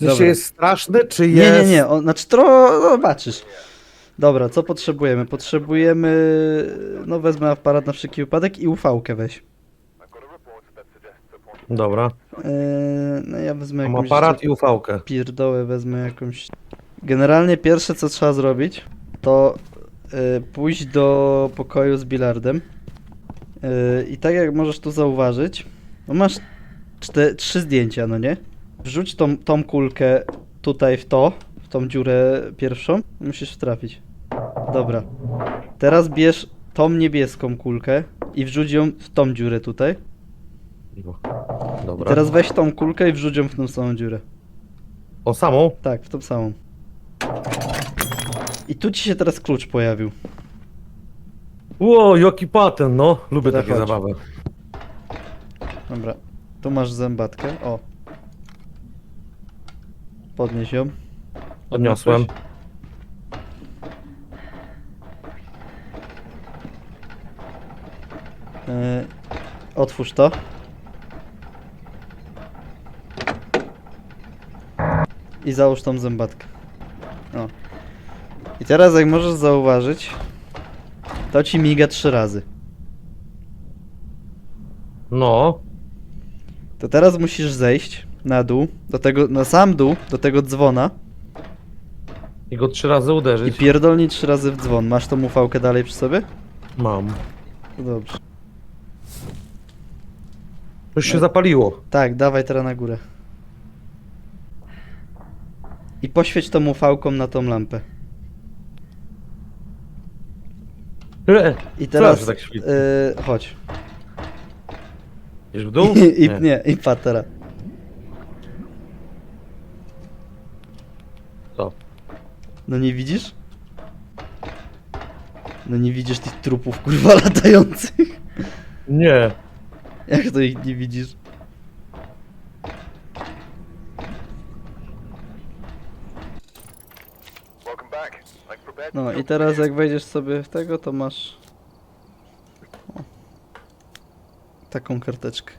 Dobra. jest straszny, czy Nie, jest... nie, nie, o, znaczy to zobaczysz. Dobra, co potrzebujemy? Potrzebujemy, no wezmę aparat na wszelki wypadek i ufałkę weź. Dobra, Eee, no ja wezmę mam jakąś aparat i ufałkę. pierdołę, wezmę jakąś... Generalnie pierwsze co trzeba zrobić, to e, pójść do pokoju z bilardem. E, I tak jak możesz tu zauważyć, no masz czte, trzy zdjęcia, no nie? Wrzuć tą, tą kulkę tutaj w to, w tą dziurę pierwszą. Musisz trafić. Dobra. Teraz bierz tą niebieską kulkę i wrzuć ją w tą dziurę tutaj. I Dobra. teraz weź tą kulkę i wrzuć ją w tą samą dziurę. O samą? Tak, w tą samą. I tu ci się teraz klucz pojawił. Ło, jaki patent, no. Lubię Dobra, takie chodź. zabawy. Dobra. Tu masz zębatkę. O. Podnieś ją. Podniosłem. E, otwórz to. I załóż tą zębatkę. O. I teraz jak możesz zauważyć, to ci miga trzy razy. No. To teraz musisz zejść na dół, do tego, na sam dół, do tego dzwona I go trzy razy i uderzyć. pierdolnij trzy razy w dzwon. Masz tą ufałkę dalej przy sobie? Mam. To dobrze. Już się zapaliło. Tak, dawaj teraz na górę. I poświeć tą ufałką na tą lampę. E, I teraz. tak świeci? y, chodź. Idziesz w dół? I, i nie, i patrz Co? No nie widzisz? No nie widzisz tych trupów kurwa latających? Nie. Jak to ich nie widzisz? No i teraz jak wejdziesz sobie w tego, to masz o, taką karteczkę.